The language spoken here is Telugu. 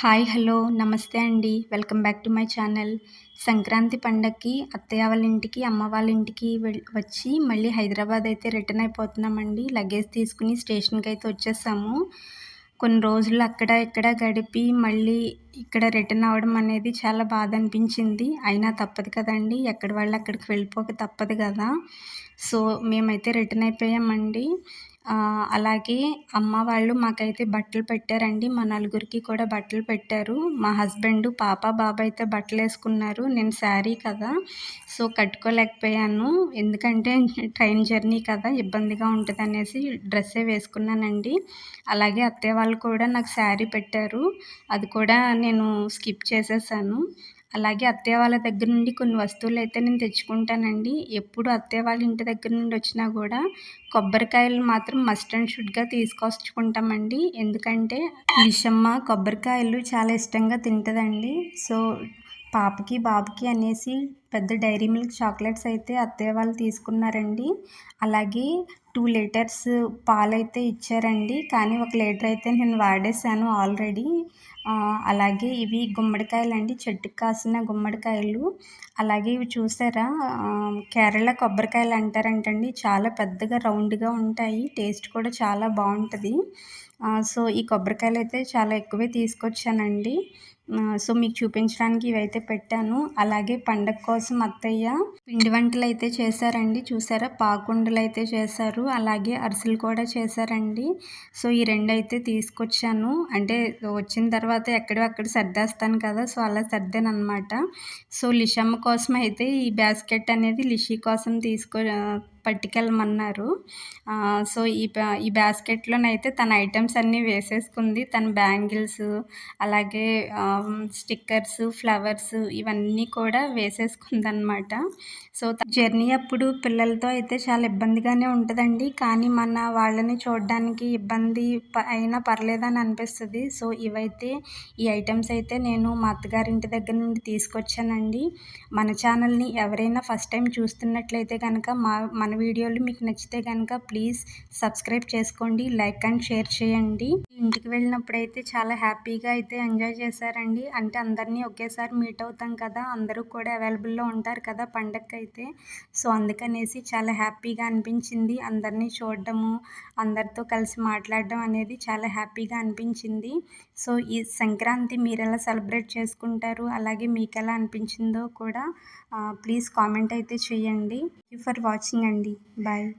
హాయ్ హలో నమస్తే అండి. Welcome back to my channel. Sankranti పండగకి అత్తయ్య వాళ్ళ ఇంటికి అమ్మ వాళ్ళ ఇంటికి వచ్చి మళ్ళీ హైదరాబాద్ అయితే రిటర్న్ అయిపోతున్నామండి. లగేజ్ తీసుకుని స్టేషన్కి అయితే వచ్చేసాము. కొన్ని రోజులు అక్కడ ఇక్కడ గడిపి మళ్ళీ ఇక్కడ రిటర్న్ అవ్వడం అనేది చాలా బాధ అనిపించింది. అయినా తప్పదు కదండి. ఎక్కడి వాళ్ళు అక్కడికి వెళ్ళిపోక తప్పదు కదా. సో మేమైతే రిటర్న్ అయిపోయామండి. అలాగే అమ్మ వాళ్ళు మాకైతే బట్టలు పెట్టారండి. మా నలుగురికి కూడా బట్టలు పెట్టారు. మా హస్బెండ్ పాప బాబా అయితే బట్టలు వేసుకున్నారు. నేను శారీ కదా సో కట్టుకోలేకపోయాను. ఎందుకంటే ట్రైన్ జర్నీ కదా ఇబ్బందిగా ఉంటుంది అనేసి డ్రెస్సే వేసుకున్నానండి. అలాగే అత్తయ్య వాళ్ళు కూడా నాకు శారీ పెట్టారు. అది కూడా నేను స్కిప్ చేసేసాను. అలాగే అత్తయ్య వాళ్ళ దగ్గర నుండి కొన్ని వస్తువులు అయితే నేను తెచ్చుకుంటానండి. ఎప్పుడు అత్తయ్య వాళ్ళ ఇంటి దగ్గర నుండి వచ్చినా కూడా కొబ్బరికాయలు మాత్రం మస్ట్ అండ్ షుడ్గా తీసుకొచ్చుకుంటామండి. ఎందుకంటే విషమ్మ కొబ్బరికాయలు చాలా ఇష్టంగా తింటుందండి. సో పాపకి బాబుకి అనేసి పెద్ద డైరీ మిల్క్ చాక్లెట్స్ అయితే అత్తయ్య వాళ్ళు తీసుకున్నారండి. అలాగే టూ లీటర్స్ పాలైతే ఇచ్చారండి. కానీ ఒక లీటర్ అయితే నేను వాడేసాను ఆల్రెడీ. అలాగే ఇవి గుమ్మడికాయలు అండి. చెట్టుకు కాసిన గుమ్మడికాయలు. అలాగే ఇవి చూసారా? కేరళ కొబ్బరికాయలు అంటారంటండి. చాలా పెద్దగా రౌండ్గా ఉంటాయి. టేస్ట్ కూడా చాలా బాగుంటుంది. సో ఈ కొబ్బరికాయలు అయితే చాలా ఎక్కువే తీసుకొచ్చానండి. సో మీకు చూపించడానికి ఇవైతే పెట్టాను. అలాగే పండగ కోసం అత్తయ్య పిండి వంటలు అయితే చేశారండి. చూసారా? పాకుండలు అయితే చేశారు. అలాగే అరిసెలు కూడా చేశారండి. సో ఈ రెండు అయితే తీసుకొచ్చాను. అంటే వచ్చిన తర్వాత ఎక్కడో అక్కడ సర్దేస్తాను కదా సో అలా సర్దాను అనమాట సో లిషమ్మ కోసం అయితే ఈ బాస్కెట్ అనేది లిషి కోసం తీసుకో పట్టుకెళ్ళమన్నారు. సో ఈ ఈ బాస్కెట్లోనైతే తన ఐటమ్స్ అన్నీ వేసేసుకుంది. తన బ్యాంగిల్స్ అలాగే స్టిక్కర్స్ ఫ్లవర్స్ ఇవన్నీ కూడా వేసేసుకుందనమాట. సో జర్నీ అప్పుడు పిల్లలతో అయితే చాలా ఇబ్బందిగానే ఉంటుందండి. కానీ మన వాళ్ళని చూడడానికి ఇబ్బంది అయినా పర్లేదని అనిపిస్తుంది. సో ఇవైతే ఈ ఐటమ్స్ అయితే నేను మా అత్తగారింటి దగ్గర నుండి తీసుకొచ్చానండి. మన ఛానల్ని ఎవరైనా ఫస్ట్ టైం చూస్తున్నట్లయితే కనుక మా మన వీడియోలు మీకు నచ్చితే కనుక ప్లీజ్ సబ్స్క్రైబ్ చేసుకోండి లైక్ అండ్ షేర్ చేయండి. ఇంటికి వెళ్ళినప్పుడు అయితే చాలా హ్యాపీగా అయితే ఎంజాయ్ చేశారండి. అంటే అందరినీ ఒకేసారి మీట్ అవుతాం కదా అందరూ కూడా అవైలబుల్లో ఉంటారు కదా పండగకి అయితే సో అందుకనేసి చాలా హ్యాపీగా అనిపించింది. అందరినీ చూడడము అందరితో కలిసి మాట్లాడడం అనేది చాలా హ్యాపీగా అనిపించింది. సో ఈ సంక్రాంతి మీరు ఎలా సెలబ్రేట్ చేసుకుంటారు అలాగే మీకు ఎలా అనిపించిందో కూడా ప్లీజ్ కామెంట్ అయితే చేయండి. ఫర్ వాచింగ్ అండి. బాయ్.